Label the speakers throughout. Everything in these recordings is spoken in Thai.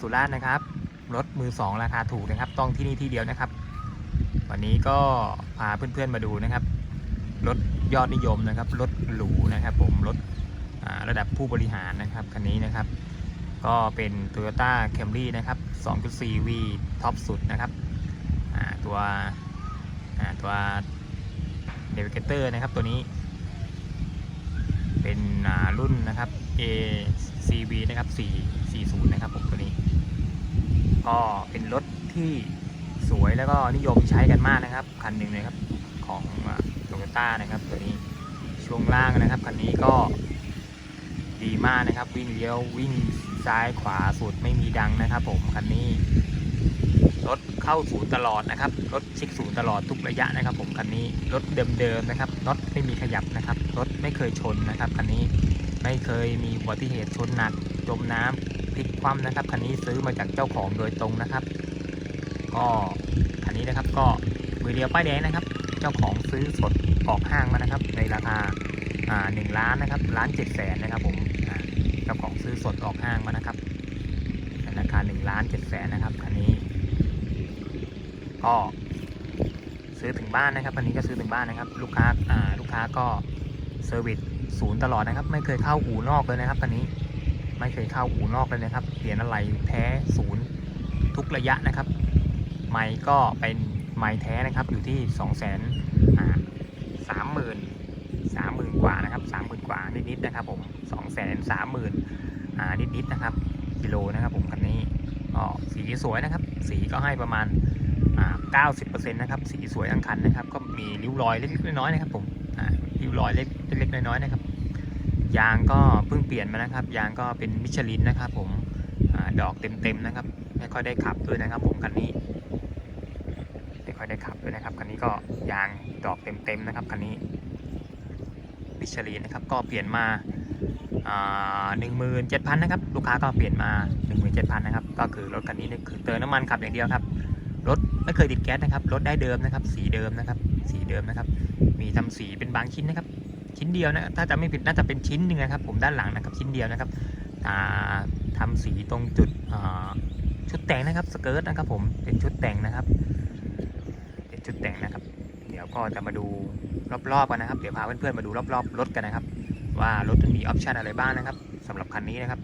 Speaker 1: สุราษฎร์นะครับ รถมือสองราคาถูกนะครับ ต้องที่นี่ที่เดียวนะครับ วันนี้ก็พาเพื่อนๆมาดูนะครับ รถยอดนิยมนะครับ รถหรูนะครับ ผม รถระดับผู้บริหารนะครับคันนี้นะครับ ก็เป็น Toyota Camry นะครับ 2.4V ท็อปสุดนะครับตัวตัว Navigator นะครับตัวนี้ เป็นอ่ารุ่นนะครับ ACV นะครับ 4 40 นะครับผม ก็เป็นรถที่สวยแล้วก็นิยมใช้กันมากนะครับ คันหนึ่งเลยครับของโตโยต้านะครับตัวนี้ช่วงล่างนะครับ คันนี้ก็ดีมากนะครับ วิ่งเลี้ยววิ่งซ้ายขวาสุดไม่มีดังนะครับ ผมคันนี้รถเข้าศูนย์ตลอดนะครับรถเช็คศูนย์ตลอดทุกระยะนะครับ ผมคันนี้รถเดิมๆนะครับรถไม่มีขยับนะครับรถไม่เคยชนนะครับคันนี้ไม่เคยมีอุบัติเหตุชนหนักจมน้ำ พลิกคว่ำนะครับคันนี้ซื้อมาจากเจ้าของโดยตรงนะครับ ก็คันนี้นะครับก็มือเดียวป้ายแดงนะครับ เจ้าของซื้อสดออกห้างมานะครับ ในราคาอ่าหนึ่งล้านนะครับล้านเจ็ดแสนนะครับผมเจ้าของซื้อสดออกห้างมานะครับในราคาหนึ่งล้านเจ็ดแสนนะครับคันนี้ ก็ซื้อถึงบ้านนะครับคันนี้ก็ซื้อถึงบ้านนะครับ ลูกค้าอ่าลูกค้าก็เซอร์วิสศูนย์ตลอดนะครับ ไม่เคยเข้าอู่นอกเลยนะครับคันนี้ ไม่เคยเข้าอู่นอกเลยนะครับเปลี่ยนอะไรแท้ศูนย์ทุกระยะนะครับ ไม้ก็เป็นไม้แท้นะครับอยู่ที่2องแสนสามหมื่นสามหมื่นกว่านะครับสามหมื่นกว่านิดๆนะครับผมสองแสนสามหมื่นนิดๆนะครับกิโลนะครับผมคันนี้ก็สีสวยนะครับ สีก็ให้ประมาณอ่า90%นะครับสีสวยทั้งคันนะครับ ก็มีริ้วรอยเล็กๆน้อยๆนะครับผมริ้วรอยเล็กเล็กๆน้อยๆนะครับ ยางก็เพิ่งเปลี่ยนมานะครับ ยางก็เป็นมิชลินนะครับ ผมอดอกเต็มๆนะครับ ไม่ค่อยได้ขับด้วยนะครับ ผมคันนี้ไม่ค่อยได้ขับด้วยนะครับคันนี้ก็ยางดอกเต็มๆนะครับคันนี้มิชลีนนะครับ ก็เปลี่ยนมาหนึ่งหมื่นเจ็ดพันนะครับ ลูกค้าก็เปลี่ยนมาหนึ่งหมื่นเจ็ดพันนะครับ ก็คือรถคันนี้นี่คือเติมน้ำมันขับอย่างเดียวครับ รถไม่เคยติดแก๊สนะครับ รถได้เดิมนะครับ สีเดิมนะครับ สีเดิมนะครับ มีทำสีเป็นบางชิ้นนะครับ ชิ้นเดียวนะถ้าจะไม่ผิดน่าจะเป็นชิ้นหนึ่งนะครับ ผมด้านหลังนะครับชิ้นเดียวนะครับอ่าทำสีตรงจุดชุดแต่งนะครับสเกิร์ตนะครับ ผมเป็นชุดแต่งนะครับเป็นชุดแต่งนะครับ เดี๋ยวก็จะมาดูรอบๆกันนะครับ เดี๋ยวพาเพื่อนๆมาดูรอบๆรถกันนะครับ ว่ารถมีออปชันอะไรบ้างนะครับสำหรับคันนี้นะครับ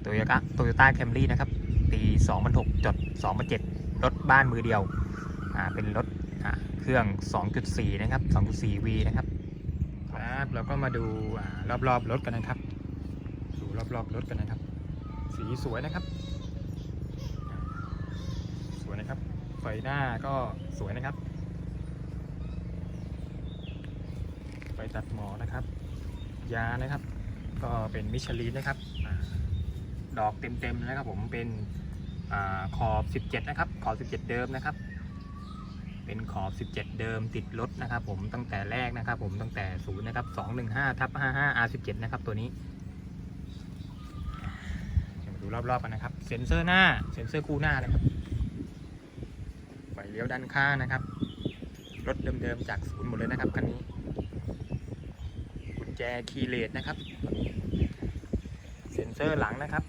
Speaker 1: โตโยต้าโตโยต้าแคมรี่นะครับปี2006จด2007รถบ้านมือเดียวเป็นรถเครื่อง 2.4 นะครับ 2.4V นะครับ เราก็มาดูอ่ารอบๆรถกันนะครับ ดูรอบๆรถกันนะครับ สีสวยนะครับ สวยนะครับ ไฟหน้าก็สวยนะครับ ไฟตัดหมอนะครับ ยานะครับ ก็เป็นมิชลินนะครับ ดอกเต็มๆนะครับผมเป็นอขอบ 17 นะครับ ขอบ 17 เดิมนะครับ เป็นขอบ 17 เดิมติดรถนะครับผมตั้งแต่แรกนะครับผมตั้งแต่ศูนย์นะครับ215ทับ55 R17 นะครับตัวนี้มาดูรอบๆกันนะครับ เซ็นเซอร์หน้า เซ็นเซอร์คู่หน้านะครับไฟเลี้ยวด้านข้างนะครับรถเดิมๆจากศูนย์หมดเลยนะครับคันนี้กุญแจคีย์เลสนะครับ เซ็นเซอร์หลังนะครับ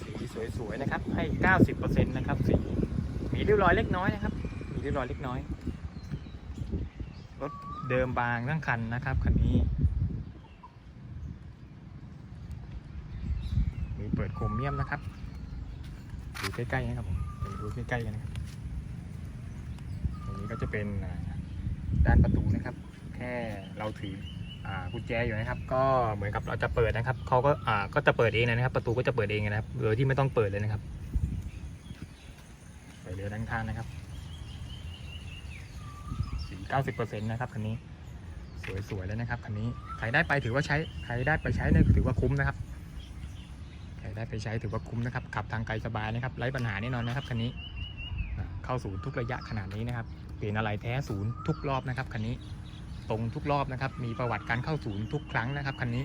Speaker 1: สีสวยๆนะครับให้ 90%นะครับสี มีริ้วรอยเล็กน้อยนะครับ มีริ้วรอยเล็กน้อย รถเดิมบางทั้งคันนะครับคันนี้ มีเปิดโครเมียมนะครับ ดูใกล้ๆนะครับผมดูใกล้ๆกันนะครับตรงนี้ก็จะเป็นด้านประตูนะครับ แค่เราถือกุญแจอยู่นะครับ ก็เหมือนกับเราจะเปิดนะครับเขาก็อ่าก็จะเปิดเองนะครับ ประตูก็จะเปิดเองนะครับโดยที่ไม่ต้องเปิดเลยนะครับ ลี้ยวด้านข้างนะครับ สีเก้าสิบเปอร์เซ็นต์นะครับคันนี้ สวยๆเลยนะครับคันนี้ ใครได้ไปถือว่าใช้ ใครได้ไปใช้เนี่ยถือว่าคุ้มนะครับ ใครได้ไปใช้ถือว่าคุ้มนะครับ ขับทางไกลสบายนะครับ ไร้ปัญหาแน่นอนนะครับคันนี้ เข้าศูนย์ทุกระยะขนาดนี้นะครับ เปลี่ยนอะไรแท้ศูนย์ทุกรอบนะครับคันนี้ ตรงทุกรอบนะครับ มีประวัติการเข้าศูนย์ทุกครั้งนะครับคันนี้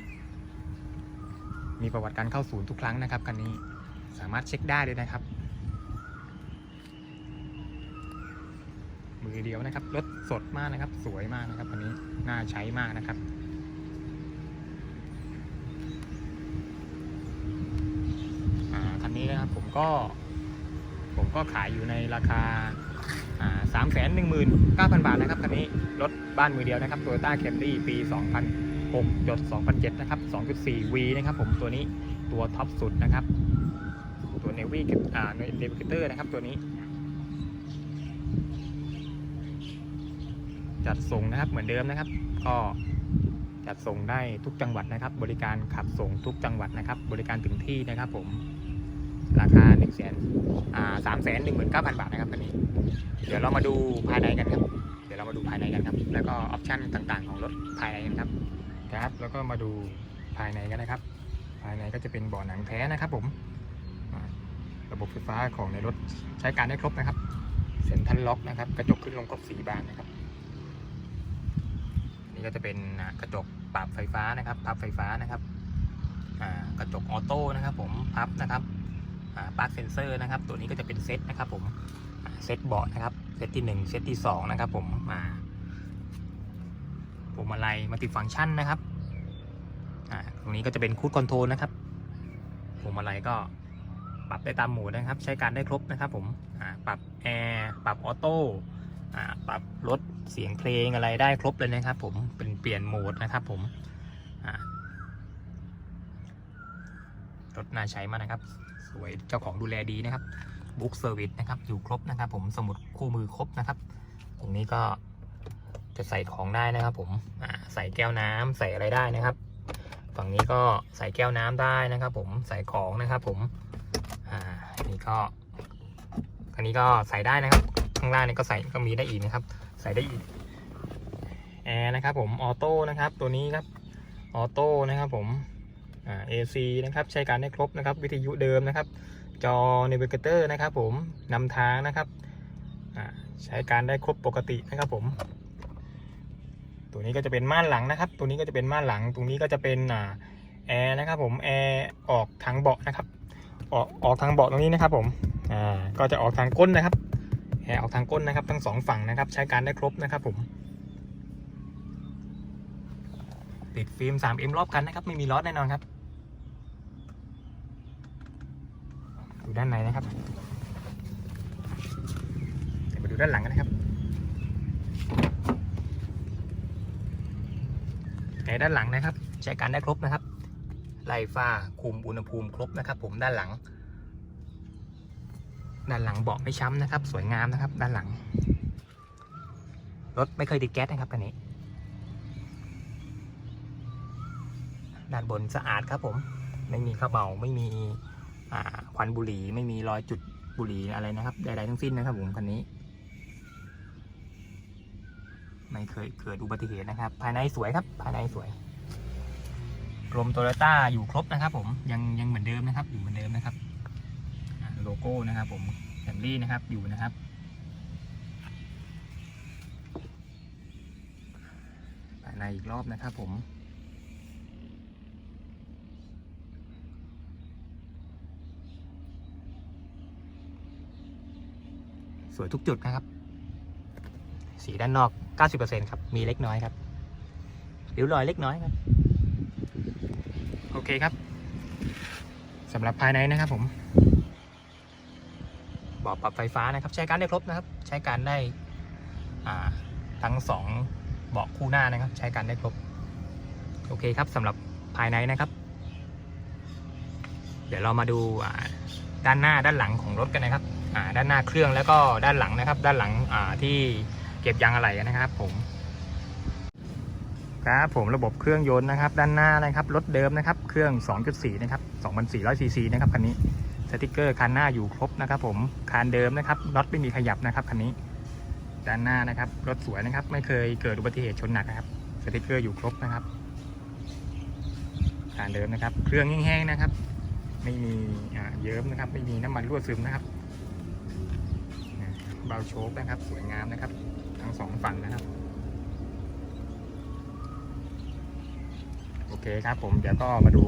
Speaker 1: มีประวัติการเข้าศูนย์ทุกครั้งนะครับคันนี้ สามารถเช็คได้เลยนะครับ มืออเดียวนะครับรถสดมากนะครับ สวยมากนะครับคันนี้น่าใช้มากนะครับอ่าคันนี้นะครับผมก็ ผมก็ขายอยู่ในราคาสามแสนหนึ่งหมื่นเก้าพันบาทนะครับคันนี้รถบ้านมือเดียวนะครับ Toyota Camry ปี2006จด2007นเจ็ดนะครับ2.4 V นะครับผมตัวนี้ตัวท็อปสุดนะครับ ตัว Navy อ่า Navigator นะครับตัวนี้ จัดส่งนะครับเหมือนเดิมนะครับ ก็จัดส่งได้ทุกจังหวัดนะครับ บริการขับส่งทุกจังหวัดนะครับ บริการถึงที่นะครับ ผมราคา1นึ่งแสนสามแสนหนึ่งหมื่นเก้าพันบาทนะครับคันนี้ เดี๋ยวเรามาดูภายในกันครับ เดี๋ยวเรามาดูภายในกันครับ แล้วก็ออปชั่นต่างๆ ของรถภายในกันครับครับ แล้วก็มาดูภายในกันนะครับ ภายในก็จะเป็นเบาะหนังแท้นะครับ ผม ระบบไฟฟ้าของในรถใช้การได้ครบนะครับ เซ็นทรัลล็อกนะครับ กระจกขึ้นลงครบสีบานนะครับ ก็จะเป็นกระจกปรับไฟฟ้านะครับ พับไฟฟ้านะครับกระจกออโต้นะครับ ผมพับนะครับปลั๊กเซนเซอร์นะครับ ตัวนี้ก็จะเป็นเซตนะครับ ผมเซตเบาะนะครับเซตที่ 1 เซตที่ 2 นะครับ ผมมาพวงมาลัยมัลติฟังก์ชันนะครับตรงนี้ก็จะเป็นคูดคอนโทรลนะครับพวงมาลัยก็ปรับได้ตามโหมดนะครับ ใช้การได้ครบนะครับ ผมปรับแอร์ปรับออโต้ ปรับลดเสียงเพลงอะไรได้ครบเลยนะครับ ผมเป็นเปลี่ยนโหมดนะครับ ผมรถน่าใช้มากนะครับ สวยเจ้าของดูแลดีนะครับบุ๊กเซอร์วิสนะครับ อยู่ครบนะครับ ผมสมุดคู่มือครบนะครับ ตรงนี้ก็จะใส่ของได้นะครับ ผมใส่แก้วน้ำใส่อะไรได้นะครับ ฝั่งนี้ก็ใส่แก้วน้ำได้นะครับ ผมใส่ของนะครับ ผมอ่านี่ก็อันนี้ก็ใส่ได้นะครับ ข้างล่างนี่ก็ใส่ก็มีได้อีกนะครับ ใส่ได้อีกแอร์นะครับผมออโต้นะครับ ตัวนี้ครับออโต้นะครับผมอ่า AC นะครับใช้การได้ครบนะครับ วิทยุเดิมนะครับ จอ Navigator นะครับ ผมนำทางนะครับอ่าใช้การได้ครบปกตินะครับผม ตัวนี้ก็จะเป็นม่านหลังนะครับ ตัวนี้ก็จะเป็นม่านหลัง ตรงนี้ก็จะเป็นอ่าแอร์นะครับผมแอร์ออกทางเบาะนะครับ ออกออกทางเบาะตรงนี้นะครับผมอ่าก็จะออกทางก้นนะครับ แอร์ออกทางก้นนะครับ ทั้งสองฝั่งนะครับ ใช้การได้ครบนะครับผม ติดฟิล์ม 3M รอบคันนะครับ ไม่มีล้อแน่นอนครับดูด้านในนะครับเดี๋ยวมาดูด้านหลังกันนะครับในด้านหลังนะครับ ใช้การได้ครบนะครับไล่ฟ้าคุมอุณหภูมิครบนะครับ ผมด้านหลัง ด้านหลังเบาะไม่ช้ำนะครับ สวยงามนะครับ ด้านหลัง รถไม่เคยติดแก๊สนะครับคันนี้ ด้านบนสะอาดครับผม ไม่มีขระเบาไม่มีควันบุหรี่ไม่มีรอยจุดบุหรี่อะไรนะครับใดๆทั้งสิ้นนะครับผมคันนี้ ไม่เคยเกิดอุบัติเหตุนะครับ ภายในสวยครับภายในสวยกรมโตโยต้าอยู่ครบนะครับผมยังยังเหมือนเดิมนะครับ อยู่เหมือนเดิมนะครับ โลโก้นะครับผมแคมรี่นะครับอยู่นะครับ ภายในอีกรอบนะครับผมสวยทุกจุดนะครับ สีด้านนอก 90%ครับ มีเล็กน้อยครับริ้วรอยเล็กน้อยครับ โอเคครับสำหรับภายในนะครับผม บาะปรับไฟฟ้านะครับ ใช้การได้ครบนะครับ ใช้การได้ทั้งสองเบาะคู่หน้านะครับ ใช้การได้ครบ โอเคครับสำหรับภายในนะครับ เดี๋ยวเรามาดูด้านหน้าด้านหลังของรถกันนะครับด้านหน้าเครื่องแล้วก็ด้านหลังนะครับ ด้านหลังที่เก็บยางอะไหล่นะครับ ผมครับผมระบบเครื่องยนต์นะครับ ด้านหน้านะครับรถเดิมนะครับ เครื่อง 2.4 นะครับ 2,400ซีซีนะครับคันนี้ สติกเกอร์คันหน้าอยู่ครบนะครับ ผมคันเดิมนะครับน็อตไม่มีขยับนะครับคันนี้ด้านหน้านะครับรถสวยนะครับ ไม่เคยเกิดอุบัติเหตุชนหนักนะครับสติกเกอร์อยู่ครบนะครับคันเดิมนะครับ เครื่องแห้งๆนะครับ ไม่มีเยิ้มนะครับ ไม่มีน้ำมันรั่วซึมนะครับเบาโชคนะครับ สวยงามนะครับ ทั้งสองฝั่งนะครับโอเคครับผมเดี๋ยวก็มาดู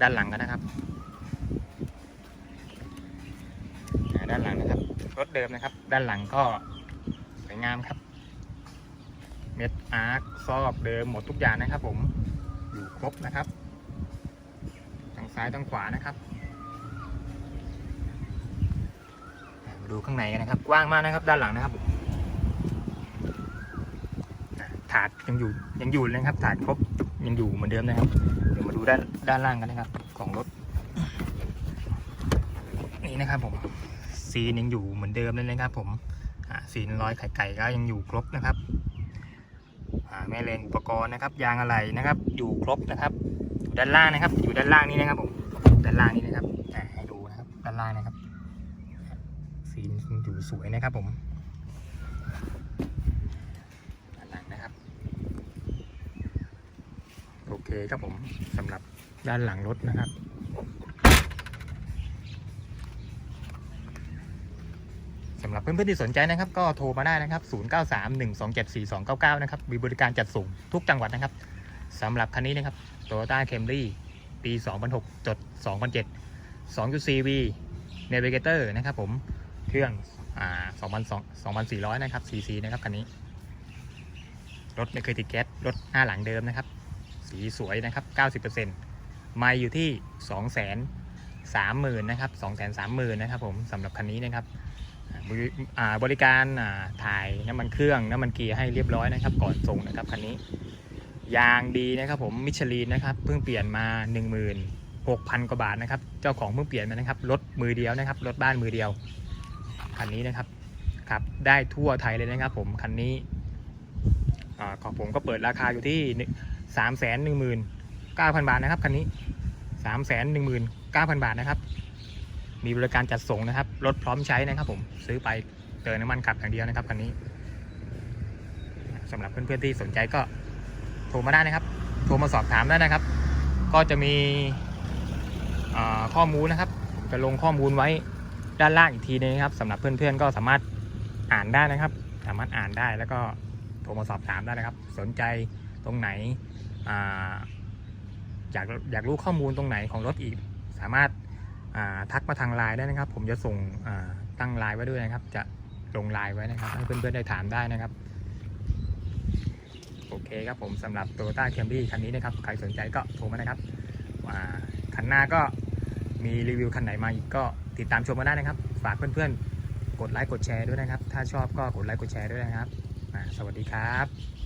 Speaker 1: ด้านหลังกันนะครับอ่า ด้านหลังนะครับ รถเดิมนะครับ ด้านหลังก็สวยงามครับ เม็ดอาร์คซอกเดิมหมดทุกอย่างนะครับ ผมอยู่ครบนะครับทั้งซ้ายทั้งขวานะครับมาดูข้างในกันนะครับ กว้างมากนะครับด้านหลังนะครับผมถาดยังอยู่ยังอยู่เลยครับถาดครบยังอยู่เหมือนเดิมนะครับ เดี๋ยวมาดูด้านด้านล่างกันนะครับ ของรถ นี่นะครับผม ซีนยังอยู่เหมือนเดิมเลยนะครับ ผมซีนร้อยไข่ไก่ก็ยังอยู่ครบนะครับแม่เหล็กอุปกรณ์นะครับ ยางอะไหล่นะครับ อยู่ครบนะครับอยู่ด้านล่างนะครับ อยู่ด้านล่างนี้นะครับผมด้านล่างนี้นะครับอ่ให้ดูนะครับด้านล่างนะครับซีนยังอยู่สวยนะครับ ผมด้านหลังนะครับโอเคครับผมสำหรับด้านหลังรถนะครับ สำหรับ เพื่อนๆที่สนใจนะครับ ก็โทรมาได้นะครับ 0931274299 นะครับ มีบริการจัดส่งทุกจังหวัดนะครับสำหรับคันนี้นะครับ Toyota Camry ปี 2006 จด 2007 2.4V Navigator นะครับผม เครื่องอ่า2,200 2,400นะครับ cc นะครับคันนี้ รถไม่เคยติดแก๊ส รถหน้าหลังเดิมนะครับ สีสวยนะครับ 90%ไม่อยู่ที่230,000 นะครับ 230,000 นะครับผมสำหรับคันนี้นะครับ บริอ่าบริการถ่ายน้ำมันเครื่องน้ำมันเกียร์ให้เรียบร้อยนะครับ ก่อนส่งนะครับคันนี้ ยางดีนะครับผมมิชลินนะครับเพิ่งเปลี่ยนมา 16,000 กว่าบาทนะครับ เจ้าของเพิ่งเปลี่ยนมานะครับรถมือเดียวนะครับรถบ้านมือเดียวคันนี้นะครับครับได้ทั่วไทยเลยนะครับผมคันนี้อของผมก็เปิดราคาอยู่ที่สามแสนหนึ่งหมื่นเก้าพันบาทนะครับคันนี้สามแสนหนึ่งหมื่นเก้าพันบาทนะครับ มีบริการจัดส่งนะครับ รถพร้อมใช้นะครับผม ซื้อไปเติมน้ำมันขับอย่างเดียวนะครับคันนี้สำหรับเพื่อนๆที่สนใจก็โทรมาได้นะครับ โทรมาสอบถามได้นะครับ ก็จะมีข้อมูลนะครับ จะลงข้อมูลไว้ด้านล่างอีกทีนึงครับสำหรับเพื่อนๆก็สามารถอ่านได้นะครับ สามารถอ่านได้แล้วก็โทรมาสอบถามได้นะครับ สนใจตรงไหนออยากอยากรู้ข้อมูลตรงไหนของรถอีก สามารถ ทักมาทางไลน์ได้นะครับ ผมจะส่งตั้งไลน์ไว้ด้วยนะครับ จะลงไลน์ไว้นะครับ ให้เพื่อนๆได้ถามได้นะครับ โอเคครับผมสำหรับ Toyota Camry คันนี้นะครับ ใครสนใจก็โทรมานะครับคันหน้าก็มีรีวิวคันไหนมาอีกก็ติดตามชมมาได้นะครับ ฝากเพื่อนๆ กดไลค์กดแชร์ด้วยนะครับ ถ้าชอบก็กดไลค์กดแชร์ด้วยนะครับ สวัสดีครับ